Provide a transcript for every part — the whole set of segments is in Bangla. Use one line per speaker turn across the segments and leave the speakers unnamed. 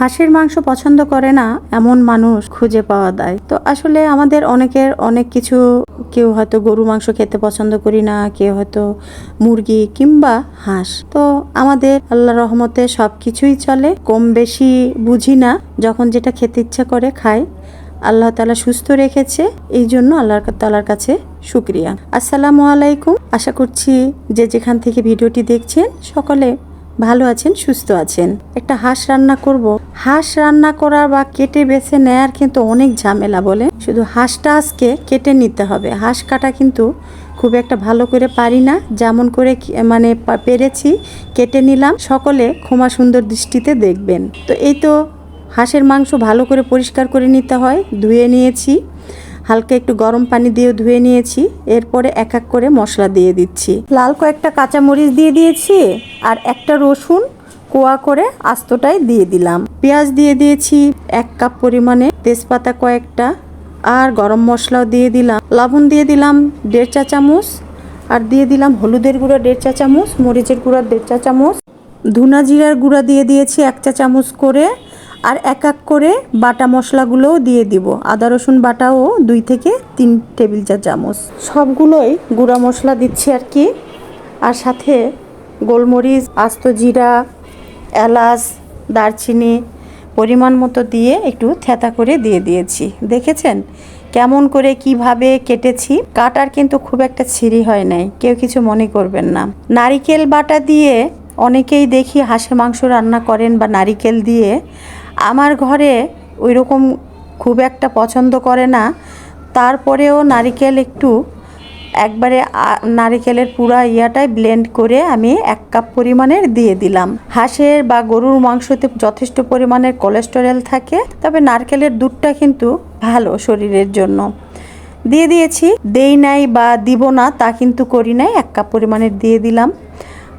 হাঁসের মাংস পছন্দ করে না, এমন মানুষ খুঁজে পাওয়া যায় তো আসলে আমাদের অনেকের অনেক কিছু, কেউ হয়তো গরু মাংস খেতে পছন্দ করি না, কেউ হয়তো মুরগি কিংবা হাঁস। তো আমাদের আল্লাহ রহমতে সব কিছুই চলে, কম বেশি বুঝি না, যখন যেটা খেতে ইচ্ছা করে খাই। আল্লাহ তালা সুস্থ রেখেছে, এই জন্য আল্লাহ তালার কাছে শুক্রিয়া। আসসালামু আলাইকুম। আশা করছি যে যেখান থেকে ভিডিওটি দেখছেন, সকলে ভালো আছেন, সুস্থ আছেন? একটা হাঁস রান্না করব। হাঁস রান্না করার বা কেটে বেছে নেয়ার কিন্তু অনেক ঝামেলা বলে। শুধু হাঁসটা আজকে কেটে নিতে হবে। হাঁস কাটা কিন্তু খুব একটা ভালো করে পারি না। যেমন করে মানে পেরেছি, কেটে নিলাম। সকলে ক্ষমা সুন্দর দৃষ্টিতে দেখবেন। তো এই তো হাঁসের মাংস ভালো করে পরিষ্কার করে নিতে হয়, ধুয়ে নিয়েছি। হালকা একটু গরম পানি দিয়ে ধুয়ে নিয়েছি। এরপরে এক এক করে মশলা দিয়ে দিচ্ছি। লাল কয়েকটা কাঁচামরিচ দিয়ে দিয়েছি আর একটা রসুন কোয়া করে আস্তটাই দিয়ে দিলাম। পেঁয়াজ দিয়ে দিয়েছি এক কাপ পরিমাণে, তেজপাতা কয়েকটা আর গরম মশলাও দিয়ে দিলাম। লবণ দিয়ে দিলাম দেড় চা চামচ আর দিয়ে দিলাম হলুদের গুঁড়া দেড় চা চামচ, মরিচের গুঁড়া দেড় চা চামচ। ধুনা জিরার গুঁড়া দিয়ে দিয়েছি এক চা চামচ করে। আর এক এক করে বাটা মশলাগুলোও দিয়ে দিব। আদা, রসুন বাটাও দুই থেকে তিন টেবিল চা চামচ। সবগুলোই গুঁড়া মশলা দিচ্ছি আর কি। আর সাথে গোলমরিচ, আস্ত জিরা, এলাচ, দারচিনি পরিমাণ মতো দিয়ে একটু থেতা করে দিয়ে দিয়েছি। দেখেছেন কেমন করে কীভাবে কেটেছি? কাটার কিন্তু খুব একটা ছিঁড়ি হয় নাই, কেউ কিছু মনে করবেন না। নারিকেল বাটা দিয়ে অনেকেই দেখি হাঁসের মাংস রান্না করেন বা নারিকেল দিয়ে আমার ঘরে ওই রকম খুব একটা পছন্দ করে না। তারপরেও নারিকেল একটু, একবারে নারিকেলের পুরা ইয়াটাই ব্লেন্ড করে আমি এক কাপ পরিমাণের দিয়ে দিলাম। হাঁসের বা গরুর মাংসতে যথেষ্ট পরিমাণের কোলেস্টেরল থাকে, তবে নারকেলের দুধটা কিন্তু ভালো শরীরের জন্য। দিয়ে দিয়েছি, দেই নাই বা দিব না তা কিন্তু করি নাই, এক কাপ পরিমাণের দিয়ে দিলাম।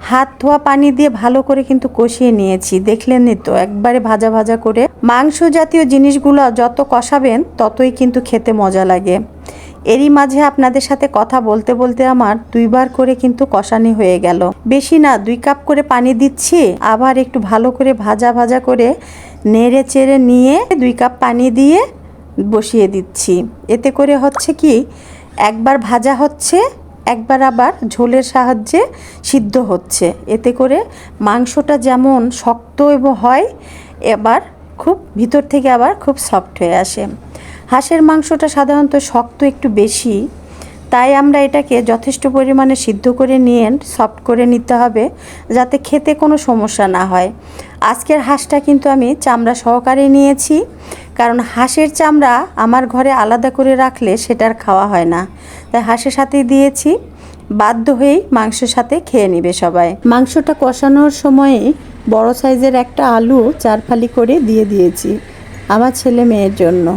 হাত ধোয়া পানি দিয়ে ভালো করে কিন্তু কষিয়ে নিয়েছি। দেখলেনই তো, একবারে ভাজা ভাজা করে। মাংস জাতীয় জিনিসগুলো যত কষাবেন, ততই কিন্তু খেতে মজা লাগে। এরই মাঝে আপনাদের সাথে কথা বলতে বলতে আমার দুইবার করে কিন্তু কষানি হয়ে গেল। বেশি না, দুই কাপ করে পানি দিচ্ছি, আবার একটু ভালো করে ভাজা ভাজা করে নেড়ে চেড়ে নিয়ে দুই কাপ পানি দিয়ে বসিয়ে দিচ্ছি। এতে করে হচ্ছে কি, একবার ভাজা হচ্ছে একবার আবার ঝোলের সাহায্যে সিদ্ধ হচ্ছে। এতে করে মাংসটা যেমন শক্ত এবং হয়, এবার খুব ভিতর থেকে আবার খুব সফট হয়ে আসে। হাঁসের মাংসটা সাধারণত শক্ত একটু বেশি, তাই আমরা এটাকে যথেষ্ট পরিমাণে সিদ্ধ করে নিয়ে সফট করে নিতে হবে যাতে খেতে কোনো সমস্যা না হয়। আজকের হাঁসটা কিন্তু আমি চামড়া সহকারে নিয়েছি, কারণ হাঁসের চামড়া আমার ঘরে আলাদা করে রাখলে সেটার খাওয়া হয় না। তাই হাঁসের সাথেই দিয়েছি। বাধ্য হয়েই মাংসের সাথে খেয়ে নেবে সবাই। মাংসটা কষানোর সময়ে বড় সাইজের একটা আলু চারফালি করে দিয়ে দিয়েছি আমার ছেলে মেয়ের জন্য।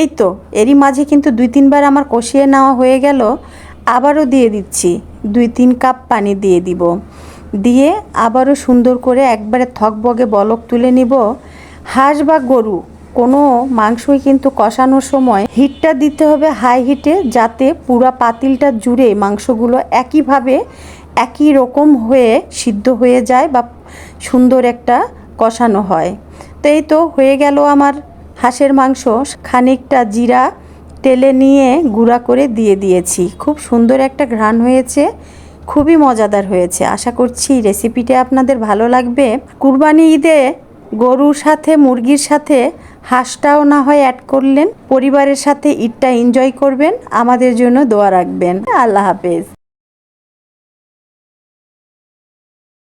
এই তো, এরই মাঝে কিন্তু দুই তিনবার আমার কষিয়ে নেওয়া হয়ে গেল। আবারও দিয়ে দিচ্ছি, দুই তিন কাপ পানি দিয়ে দিব। দিয়ে আবারও সুন্দর করে একবারে থকবগে বলক তুলে নিব। হাঁস বা গরু কোনো মাংসই কিন্তু কষানোর সময় হিটটা দিতে হবে হাই হিটে যাতে পুরা পাতিলটা জুড়ে মাংসগুলো একইভাবে একই রকম হয়ে সিদ্ধ হয়ে যায় বা সুন্দর একটা কষানো হয়। তো এই তো হয়ে গেল আমার হাঁসের মাংস। খানিকটা জিরা তেলে নিয়ে গুঁড়া করে দিয়ে দিয়েছি। খুব সুন্দর একটা ঘ্রাণ হয়েছে, খুবই মজাদার হয়েছে। আশা করছি রেসিপিটা আপনাদের ভালো লাগবে। কুরবানি ঈদে গরুর সাথে, মুরগির সাথে হাঁসটাও না হয় অ্যাড করলেন। পরিবারের সাথে ঈদটা এনজয় করবেন। আমাদের জন্য দোয়া রাখবেন। আল্লাহ হাফেজ।